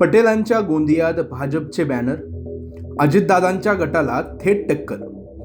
पटेलांच्या गोंदियात भाजपचे बॅनर अजितदादांच्या गटाला थेट टक्कर.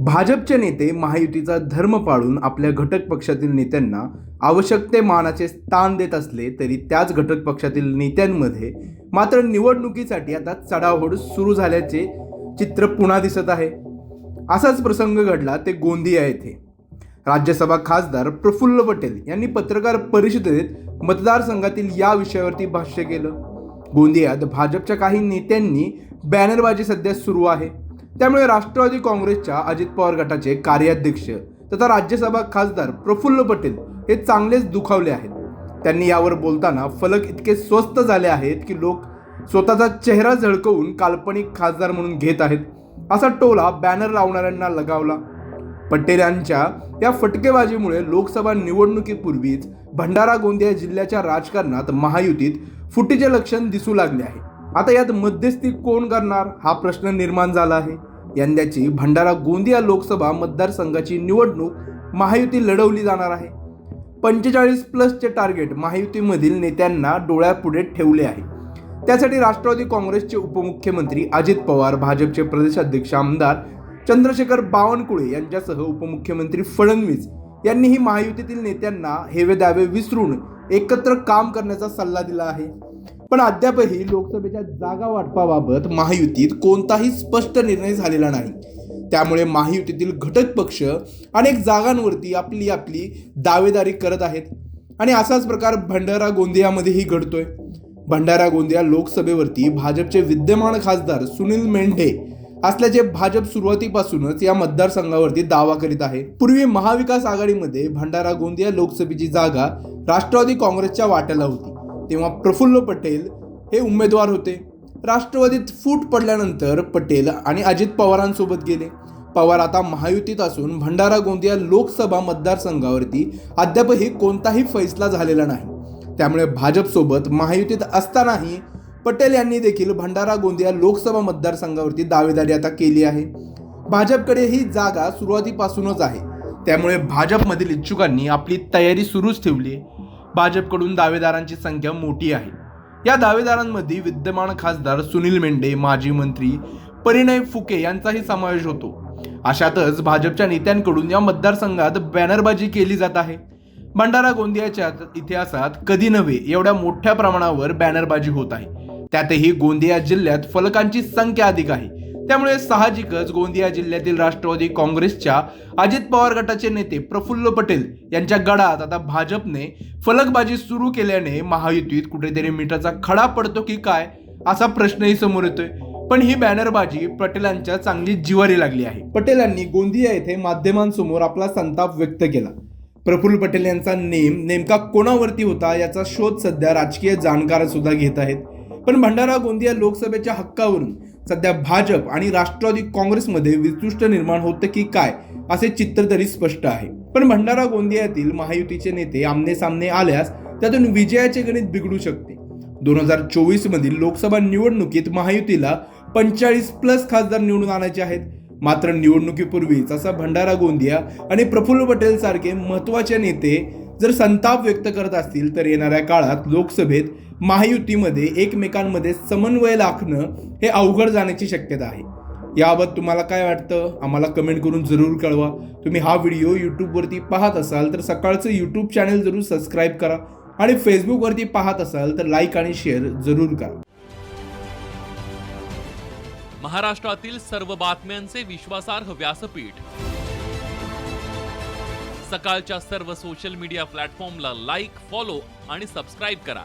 भाजपचे नेते महायुतीचा धर्म पाळून आपल्या घटक पक्षातील नेत्यांना आवश्यक ते मानाचे स्थान देत असले तरी त्याच घटक पक्षातील नेत्यांमध्ये मात्र निवडणुकीसाठी आता चढाओढ सुरू झाल्याचे चित्र पुन्हा दिसत आहे. असाच प्रसंग घडला ते गोंदिया येथे. राज्यसभा खासदार प्रफुल्ल पटेल यांनी पत्रकार परिषदेत मतदारसंघातील या विषयावरती भाष्य केलं. गोंदियात भाजपच्या काही नेत्यांनी बॅनरबाजी सध्या सुरू आहे. त्यामुळे राष्ट्रवादी काँग्रेसच्या अजित पवार गटाचे कार्याध्यक्ष तथा राज्यसभा खासदार प्रफुल्ल पटेल हे चांगलेच दुखावले आहेत. त्यांनी यावर बोलताना फलक इतके स्वस्त झाले आहेत की लोक स्वतःचा चेहरा झळकवून काल्पनिक खासदार म्हणून घेत आहेत. असा टोला बॅनर लावणाऱ्यांना लगावला. पटेल यांच्या या फटकेबाजीमुळे लोकसभा निवडणुकीपूर्वीच भंडारा गोंदिया जिल्ह्याच्या राजकारणात महायुतीत फुटीचे लक्षण दिसू लागले आहे. आता यात मध्यस्थी कोण करणार हा प्रश्न निर्माण झाला आहे. यंदाची भंडारा गोंदिया लोकसभा मतदारसंघाची निवडणूक महायुती लढवली जाणार आहे. पंचेचाळीस प्लसचे टार्गेट महायुतीमधील नेत्यांना डोळ्यापुढे ठेवले आहे. त्यासाठी राष्ट्रवादी काँग्रेसचे उपमुख्यमंत्री अजित पवार भाजपचे प्रदेशाध्यक्ष आमदार चंद्रशेखर बावनकुळे यांच्यासह उपमुख्यमंत्री फडणवीस यांनीही महायुतीतील नेत्यांना हेवे दावे विसरून एकत्र काम करण्याचा सल्ला दिला आहे. पण अद्यापही लोकसभेच्या जागा वाटपाबाबत महायुतीत कोणताही स्पष्ट निर्णय झालेला नाही. त्यामुळे महायुतीतील घटक पक्ष अनेक जागांवरती आपली आपली दावेदारी करत आहेत. आणि असाच प्रकार भंडारा गोंदियामध्येही घडतोय. भंडारा गोंदिया लोकसभेवरती भाजपचे विद्यमान खासदार सुनील मेंढे असल्याचे भाजप सुरुवातीपासूनच या मतदारसंघावरती दावा करीत आहे. पूर्वी महाविकास आघाडीमध्ये भंडारा गोंदिया लोकसभेची जागा राष्ट्रवादी काँग्रेसच्या वाट्याला होती. तेव्हा प्रफुल्ल पटेल हे उमेदवार होते. राष्ट्रवादीत फूट पडल्यानंतर पटेल आणि अजित पवारांसोबत गेले. पवार आता महायुतीत असून भंडारा गोंदिया लोकसभा मतदारसंघावरती अद्यापही कोणताही फैसला झालेला नाही. त्यामुळे भाजपसोबत महायुतीत असतानाही पटेल यांनी देखील भंडारा गोंदिया लोकसभा मतदारसंघावरती दावेदारी आता केली आहे. भाजपकडे ही जागा सुरुवातीपासूनच आहे. त्यामुळे भाजपमधील इच्छुकांनी आपली तयारी सुरूच ठेवली आहे. भाजपकडून दावेदारांची संख्या मोठी आहे. या दावेदारांमध्ये विद्यमान खासदार सुनील मेंढे माजी मंत्री परिणय फुके यांचाही समावेश होतो. अशातच भाजपच्या नेत्यांकडून या मतदारसंघात बॅनरबाजी केली जात आहे. भंडारा गोंदियाच्या इतिहासात कधी नव्हे एवढ्या मोठ्या प्रमाणावर बॅनरबाजी होत आहे. त्यातही गोंदिया जिल्ह्यात फलकांची संख्या अधिक आहे. त्यामुळे साहजिकच गोंदिया जिल्ह्यातील राष्ट्रवादी काँग्रेसच्या अजित पवार गटाचे नेते प्रफुल्ल पटेल यांच्या गडात आता भाजपने फलकबाजी सुरू केल्याने महायुतीत कुठेतरी मिठाचा खडा पडतो की काय असा प्रश्नही समोर येतोय. पण ही बॅनरबाजी पटेलांच्या चांगली जिवारी लागली आहे. पटेलांनी गोंदिया येथे माध्यमांसमोर आपला संताप व्यक्त केला. प्रफुल्ल पटेल यांचा नेम नेमका कोणावरती होता याचा शोध सध्या राजकीय जाणकार सुद्धा घेत आहेत. पण भंडारा गोंदिया लोकसभेच्या हक्कावरून सध्या भाजप आणि राष्ट्रवादी काँग्रेसमध्ये वितुष्ट निर्माण होतं की काय असे चित्र तरी स्पष्ट आहे. पण भंडारा गोंदियातील महायुतीचे नेते आमने सामने आल्यास त्यातून विजयाचे गणित बिघडू शकते. दोन हजार चोवीस मधील लोकसभा निवडणुकीत महायुतीला पंचेचाळीस प्लस खासदार निवडून आणायचे आहेत. मात्र निवडणुकीपूर्वीच असा भंडारा गोंदिया आणि प्रफुल्ल पटेल सारखे महत्त्वाचे नेते जर संताप व्यक्त करत असतील तर येणाऱ्या काळात लोकसभेत महायुतीमध्ये एकमेकांमध्ये समन्वय राखणं हे अवघड जाण्याची शक्यता आहे. याबाबत तुम्हाला काय वाटतं? आम्हाला कमेंट करून जरूर कळवा. तुम्ही हा व्हिडिओ यूट्यूबवरती पाहत असाल तर सकाळचं यूट्यूब चॅनल जरूर सबस्क्राईब करा आणि फेसबुकवरती पाहत असाल तर लाईक आणि शेअर जरूर करा. महाराष्ट्रातील सर्व बातम्यांचे विश्वासार्ह व्यासपीठ. सकाळच्या सर्व सोशल मीडिया प्लॅटफॉर्मला लाईक फॉलो आणि सबस्क्राईब करा.